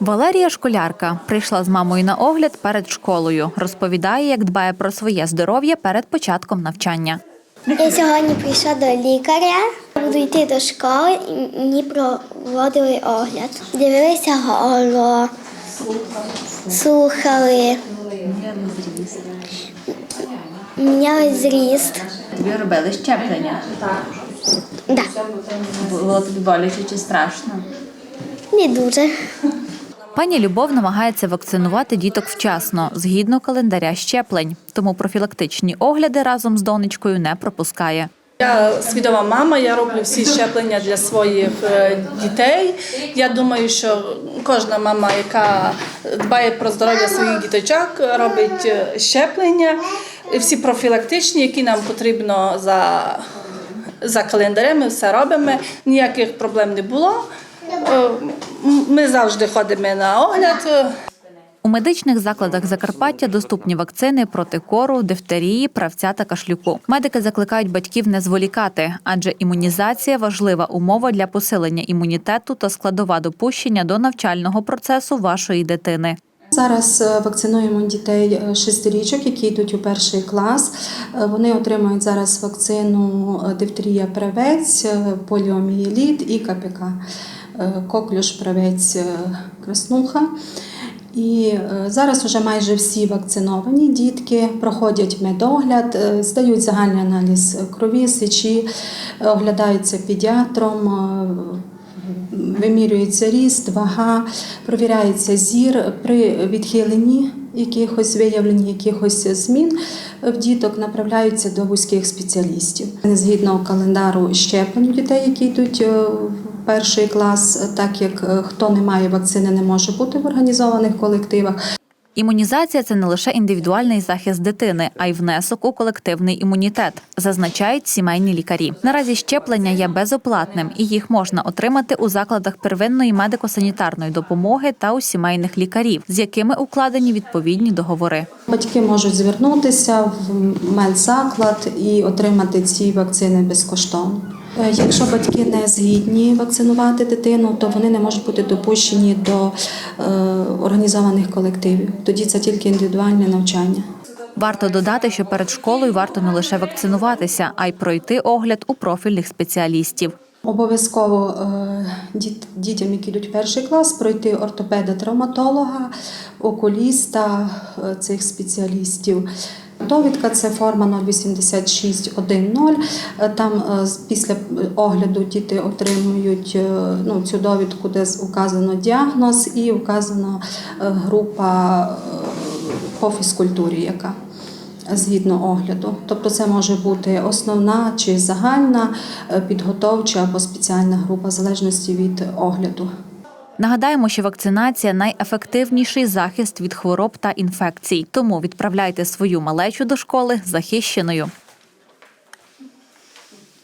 Валерія школярка прийшла з мамою на огляд перед школою. Розповідає, як дбає про своє здоров'я перед початком навчання. Я сьогодні прийшла до лікаря. Буду йти до школи і мені проводили огляд. Дивилися горло, слухали. Міняли зріст. Тобі робили щеплення. Да. Було тобі боляче чи страшно? Не дуже. Пані Любов намагається вакцинувати діток вчасно, згідно календаря щеплень. Тому профілактичні огляди разом з донечкою не пропускає. Я свідома мама, я роблю всі щеплення для своїх е, дітей. Я думаю, що кожна мама, яка дбає про здоров'я своїх діточок, робить е, щеплення, всі профілактичні, які нам потрібно за, за календарем, ми все робимо. Ніяких проблем не було. Е, Ми завжди ходимо на огляд. У медичних закладах Закарпаття доступні вакцини проти кору, дифтерії, правця та кашлюку. Медики закликають батьків не зволікати, адже імунізація важлива умова для посилення імунітету та складова допущення до навчального процесу вашої дитини. Зараз е, вакцинуємо дітей е, шестирічок, які йдуть у перший клас. Вони отримують зараз вакцину дифтерія правець, поліомієліт і КПК. Е, Коклюш правець е, краснуха. І е, зараз вже майже всі вакциновані дітки проходять медогляд, здають загальний аналіз крові, сечі, оглядаються педіатром, вимірюється ріст, вага, провіряється зір при відхиленні якихось виявленні якихось змін в діток направляються до вузьких спеціалістів. Згідно календару щеплень дітей, які йдуть в перший клас, так як е, хто не має вакцини, не може бути в організованих колективах. Імунізація це не лише індивідуальний захист дитини, а й внесок у колективний імунітет, зазначають сімейні лікарі. Наразі щеплення є безоплатним і їх можна отримати у закладах первинної медико-санітарної допомоги та у сімейних лікарів, з якими укладені відповідні договори. Батьки можуть звернутися в медзаклад і отримати ці вакцини безкоштовно. Е, Якщо батьки не згідні вакцинувати дитину, то вони не можуть бути допущені до е, організованих колективів. Тоді це тільки індивідуальне навчання. Варто додати, що перед школою варто не лише вакцинуватися, а й пройти огляд у профільних спеціалістів. Обов'язково е, діт- дітям, які йдуть в перший клас, пройти ортопеда-травматолога, окуліста цих спеціалістів. Довідка це форма 08610. Е, Там е, після огляду діти отримують е, ну, цю довідку, де указано діагноз і указана е, група по фізкультурі, яка згідно огляду. Тобто це може бути основна чи загальна підготовча або спеціальна група, в залежності від огляду. Нагадаємо, що вакцинація найефективніший захист від хвороб та інфекцій. Тому відправляйте свою малечу до школи захищеною.